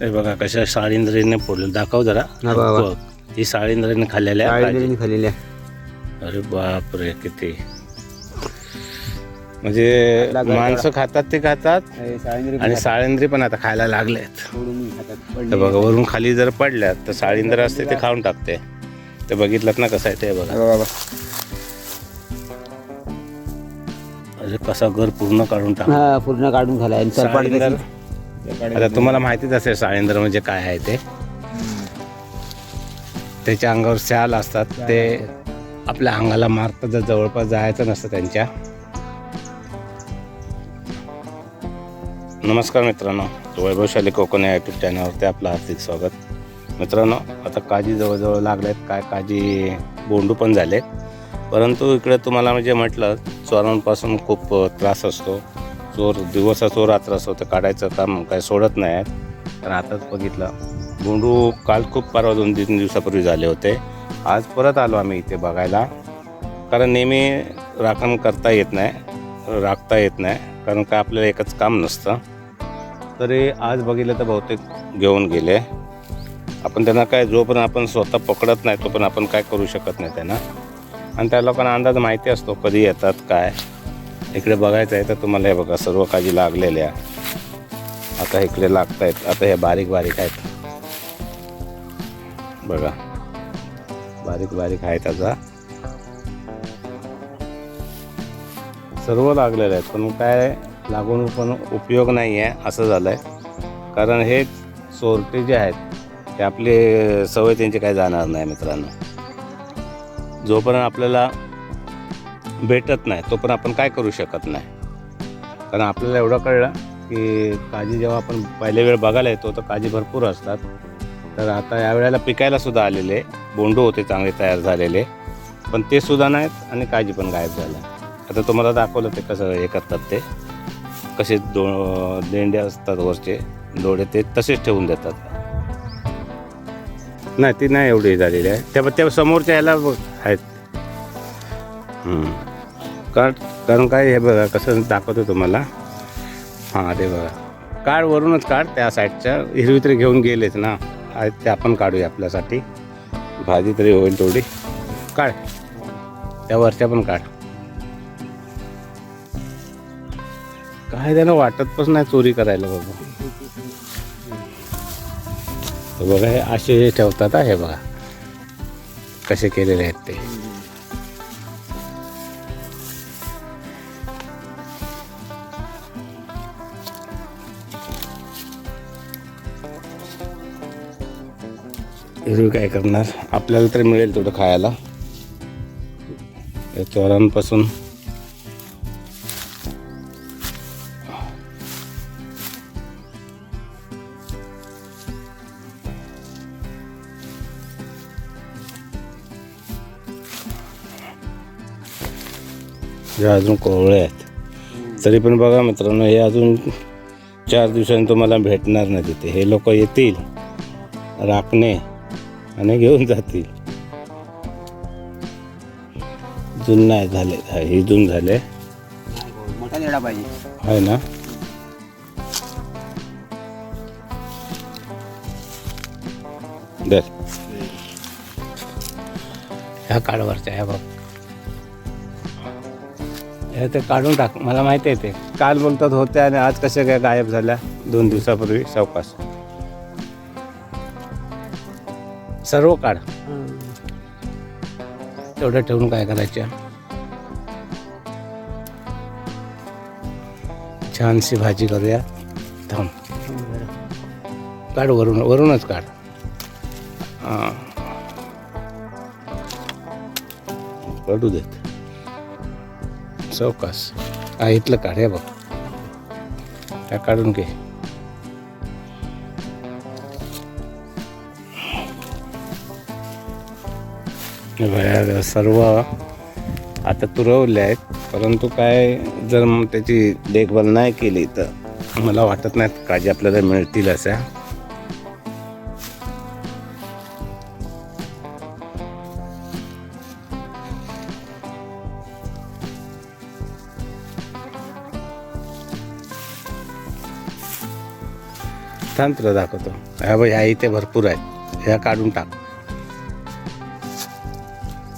हे बघा कशा साळींद्रीने फोडले दाखव जरा. हा बाबा. बघ. ही साळींद्रीने खाल्लेल्या खाल्लेल्या. अरे बापरे किती. म्हणजे माणसं खातात ते खातात. आणि साळेंद्री पण आता खायला लागलेत. तर बघा वरून खाली जर पडल्या तर साळींद्र असते ते खाऊन टाकते. ते बघितलं ना कसं आहे ते बघा. अरे कसा घर पूर्ण काढून टाक हा पूर्ण काढून खाला आणि सरपाट साळींदर कशी- आता तुम्हाला माहितीच असेल साळेंद्र म्हणजे काय आहे ते. त्याच्या अंगावर शाल असतात ते आपल्या अंगाला मारतात जर जवळपास जायचं नसतं त्यांच्या. नमस्कार मित्रांनो वैभवशाली कोकण या यूट्यूब चॅनलवरती आपलं हार्दिक स्वागत. मित्रांनो आता काजी जवळजवळ लागलेत काय काजी बोंडू पण झालेत. परंतु इकडे तुम्हाला म्हणजे म्हटलं चोरांपासून खूप त्रास असतो. चोर दिवसा रात्र असतो तर काढायचं काम काय सोडत नाही आहेत. तर आताच बघितलं गोंडू काल खूप परवा दोन तीन दिवसापूर्वी झाले होते. आज परत आलो आम्ही इथे बघायला. कारण नेहमी राखण करता येत नाही राखता येत नाही कारण काय आपल्याला एकच काम नसतं. तरी आज बघितलं तर बहुतेक घेऊन गेले. आपण त्यांना काय जोपर्यंत आपण स्वतः पकडत नाही तोपर्यंत आपण काय करू शकत नाही त्यांना. आणि त्या लोकांना अंदाज माहिती असतो कधी येतात काय. इकडे बघायचं आहे तर तुम्हाला हे बघा सर्व काजी लागलेल्या. आता इकडे लागत आहेत आता हे बारीक बारीक आहेत. बघा. बारीक बारीक आहेत आता. सर्व लागलेले आहेत पण काय लागून पण उपयोग नाही आहे असं झालं आहे कारण हे चोरटे जे आहेत ते आपले सवय त्यांची काय जाणार नाही मित्रांनो. जोपर्यंत आपल्याला भेटत नाही तो पण आपण काय करू शकत नाही. कारण आपल्याला एवढं कळलं की काजी जेव्हा आपण पहिल्या वेळ बघायला येतो तर काजी भरपूर असतात. तर आता यावेळेला पिकायला सुद्धा आलेले बोंडू होते चांगले तयार झालेले पण ते सुद्धा नाहीत आणि काजी पण गायब झाल्या आता तुम्हाला दाखवलं ते कसं हे करतात ते. कसे दो देंडे असतात वरचे डोळे ते तसेच ठेवून देतात. नाही ती नाही एवढी झालेली आहे. त्या त्या समोरच्या ह्याला आहेत. कार्ड कारण काय हे बघा कसं दाखवतो तुम्हाला. हां ते बघा. कार्डवरूनच काढ त्या साईडच्या. हिरवी तरी घेऊन गेलेच ना. ते आपण काढूया आपल्यासाठी. भाजी तरी होईल थोडी काढ. त्या वरच्या पण काढ. काय त्यानं वाटत पण नाही चोरी करायला बाबा. बघा हे असे हे ठेवतात हे बघा. कसे केलेले आहेत ते. हिरवी काय करणार? आपल्याला तरी मिळेल थोडं खायला. या चोरांपासून. ज्या अजून कोवळे आहेत. तरी पण बघा मित्रांनो हे अजून चार दिवसांनी तुम्हाला भेटणार नाही तिथे हे लोक येतील. राखणे. आणि घेऊन जातील. जून नाही झाले. हा, जून झाले. मोठा पाहिजे. आहे ना. दर ह्या काळवरच्या ह्या बघ. हे ते काढून टाक मला माहिती आहे ते. काल बोलतात होत्या आणि आज कशा काय गायब झाल्या? दोन दिवसापूर्वी सावकाश सर्व काढ. तेवढं ठेवून काय करायच्या छानशी भाजी करूया. थांब. काढ वरून वरूनच काढ. हां. काढू देत. चौकास. हा इथलं काढ हे बघ. काढून घे. हे सर्व आता तुरवले आहेत. परंतु काय जर मग त्याची देखभाल नाही केली तर मला वाटत नाही काळजी आपल्याला मिळतील अशा. थांब तुला दाखवतो. ह्या बाई ह्या इथे भरपूर आहेत. ह्या काढून टाक.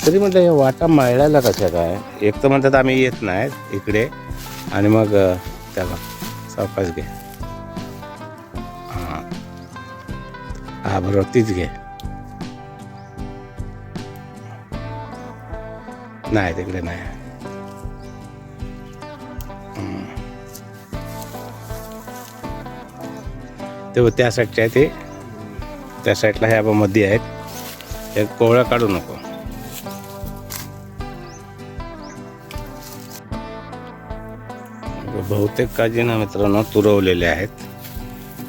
तरी म्हटलं हे वाटा मळायला कशा काय? एक तर म्हणतात आम्ही येत नाही इकडे. आणि मग त्याला सावकाश घे. हां. हा बरोबर तीच घे. नाही तिकडे नाही. ते त्या साईडच्या आहे ते त्या साईडला ह्या मध्ये आहेत. एक कोवळा काढू नको. बहुतेक काजी ना मित्रांनो तुरवलेले आहेत.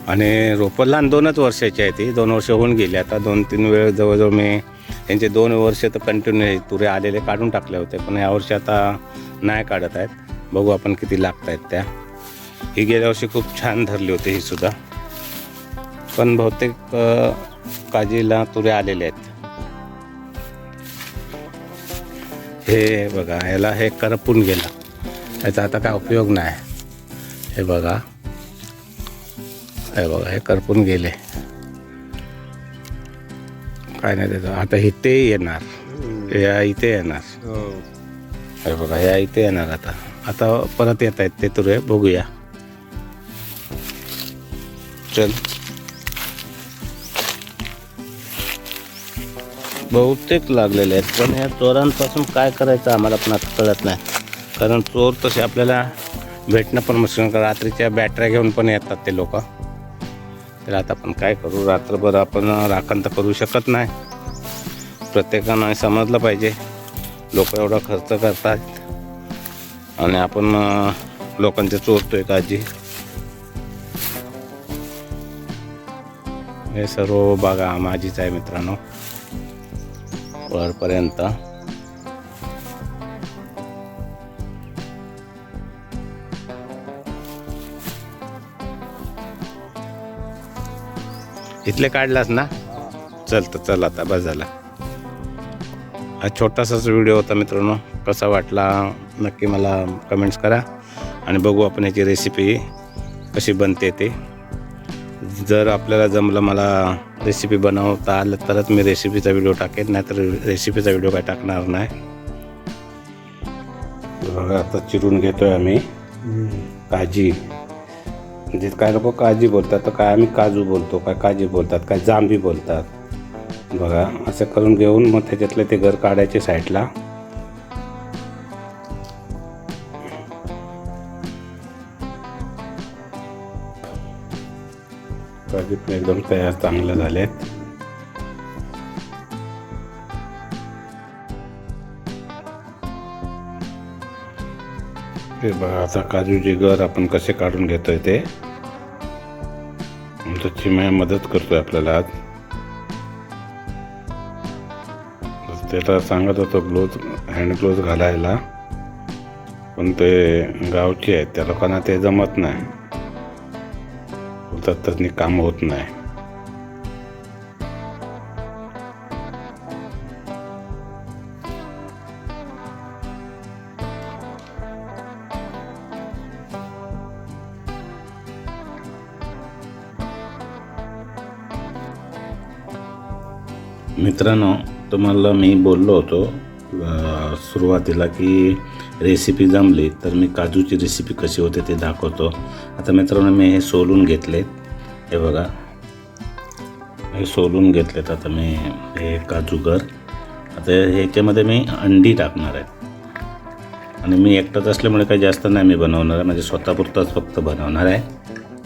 आणि रोपं लहान दोनच वर्षाची आहे ती. दोन वर्ष होऊन गेली. आता दोन तीन वेळ जवळजवळ मी त्यांचे दोन वर्ष तर कंटिन्यू तुरे आलेले काढून टाकले होते. पण यावर्षी आता नाही काढत आहेत. बघू आपण किती लागत आहेत त्या. ही गेल्या वर्षी खूप छान धरली होती ही सुद्धा. पण बहुतेक काजीला तुरे आलेले आहेत. हे बघा ह्याला हे करपून गेला. याचा आता काय उपयोग नाही. हे बघा. हे बघा हे करपून गेले. काय नाही त्याचं. आता इथे येणार. या इथे येणार. हे बघा या इथे येणार आता. आता परत येत आहेत ते तुरे बघूया. चल. बहुतेक लागलेले आहेत पण ह्या चोरांपासून काय करायचं आम्हाला पण आता कळत नाही. कारण चोर तसे आपल्याला भेटणं पण मुश्किल कारण रात्रीच्या बॅटऱ्या घेऊन पण येतात ते लोक. तर आता आपण काय करू? रात्रभर आपण राखण तर करू शकत नाही. प्रत्येकानं समजलं पाहिजे. लोक एवढा खर्च करतात. आणि आपण लोकांचे चोरतोय काळजी हे सर्व बघा माझीच आहे मित्रांनो. वरपर्यंत. इथले काढलास ना? चल तर चल आता बस झाला. हा छोटासाच व्हिडिओ होता मित्रांनो. कसा वाटला? नक्की मला कमेंट्स करा. आणि बघू आपण याची रेसिपी कशी बनते ते. जर आपल्याला जमलं मला रेसिपी बनवता आलं तरच मी रेसिपीचा व्हिडिओ टाकेन नाहीतर रेसिपीचा व्हिडिओ काय टाकणार नाही. बघा आता चिरून घेतोय आम्ही. काजी. म्हणजे काय लोक काजी बोलतात तर काय आम्ही काजू बोलतो काय काजी बोलतात काय जांभी बोलतात. बघा असं करून घेऊन मग त्याच्यातले ते घर काढायचे साईडला. एकदम तयार चांगलं झालेत. हे बघा आता काजूचे गर आपण कसे काढून घेतोय ते. आमचा चिमया मदत करतोय आपल्याला आज. त्याला सांगत होतो ग्लोव्ज हँड ग्लोव्ज घालायला. पण ते गावचे आहेत त्या लोकांना ते जमत नाही. बोलतात तसनी काम होत नाही. मित्रांनो तुम्हाला मी बोललो होतो सुरुवातीला की रेसिपी जमली तर मी काजूची रेसिपी कशी होते ते दाखवतो. आता मित्रांनो मी हे सोलून घेतले हे बघा. हे सोलून घेतलेत आता मी हे काजूगर. आता ह्याच्यामध्ये मी अंडी टाकणार आहे. आणि मी एकटाच असल्यामुळे काही जास्त नाही मी बनवणार आहे. म्हणजे स्वतःपुरताच फक्त बनवणार आहे.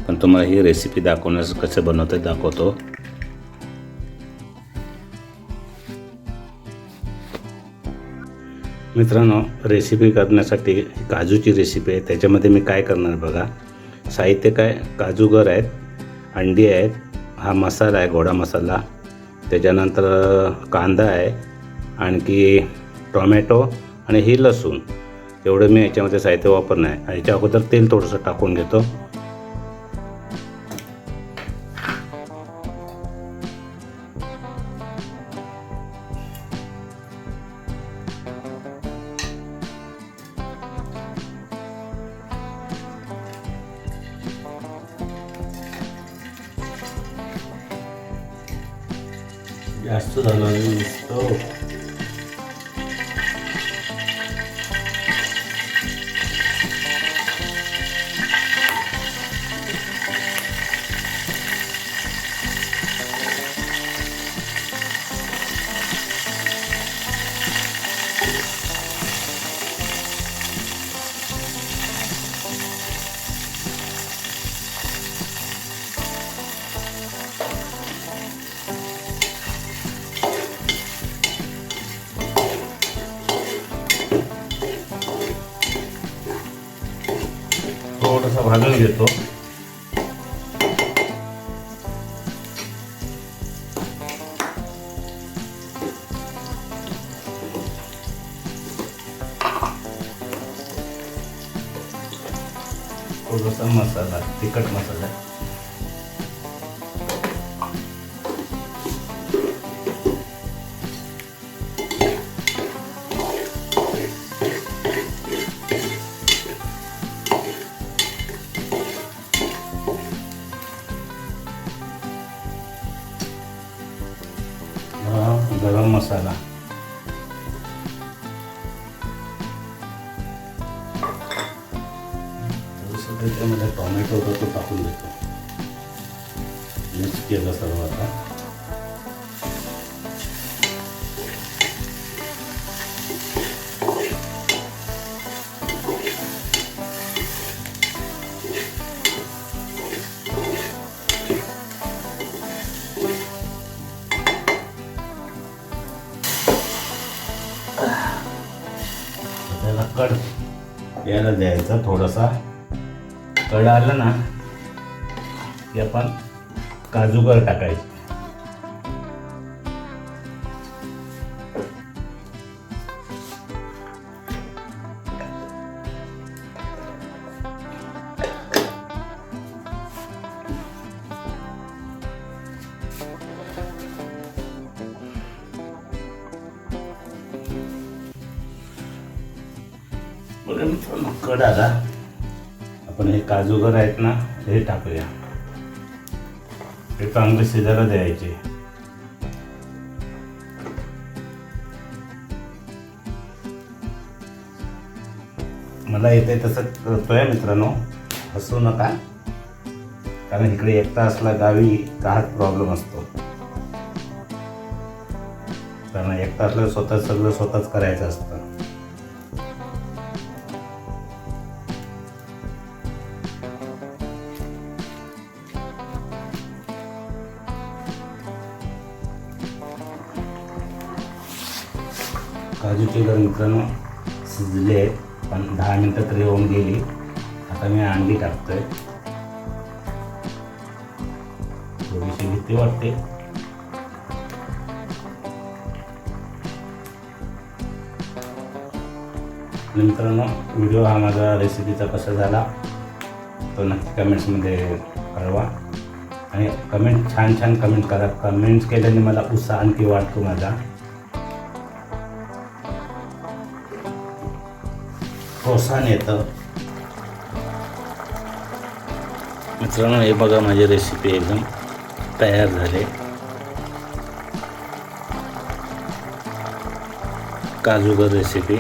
पण तुम्हाला ही रेसिपी दाखवण्यास कसं बनवते दाखवतो. मित्रांनो रेसिपी करण्यासाठी काजूची रेसिपी आहे. त्याच्यामध्ये मी काय करणार बघा? साहित्य काय? काजूगर आहेत अंडी आहेत हा मसाला आहे गोडा मसाला. त्याच्यानंतर कांदा आहे आणखी टोमॅटो आणि ही लसूण. एवढं मी याच्यामध्ये साहित्य वापरणार आहे. याच्या अगोदर तेल थोडंसं टाकून घेतो. जास्त झालं नुसतं थोडंसं भाजून घेतो थोडासा मसाला तिखट मसाला गरम मसाला. त्याच्यामध्ये टॉमॅटो होता तो टाकून देतो. मिक्स केलं सर्व आता. कड. यायला द्यायचा थोडासा. कड आला ना की आपण काजूगर टाकायचं. बरं दादा आपण हे काजूगर आहेत ना हे टाकूया. हे चांगले शिजायला द्यायचे. मला येते तसं करतोय मित्रांनो. हसू नका. कारण इकडे एकटा असला गावी का हाच प्रॉब्लेम असतो. कारण एकटा असलं स्वतः सगळं स्वतःच करायचं असतं. काजूचे जर मित्रांनो शिजले आहेत पण दहा मिनटं तरी होऊन गेली. आता मी अंडी टाकतोय. थोडीशी भीती वाटते. मित्रांनो व्हिडिओ हा माझा रेसिपीचा कसा झाला तो नक्की कमेंट्समध्ये कळवा. आणि कमेंट छान छान कमेंट करा. कमेंट्स केल्याने मला उत्साह आणखी वाटतो माझा. प्रोत्साहन येतं. मित्रांनो हे बघा माझी रेसिपी एकदम तयार झाले. काजूगर रेसिपी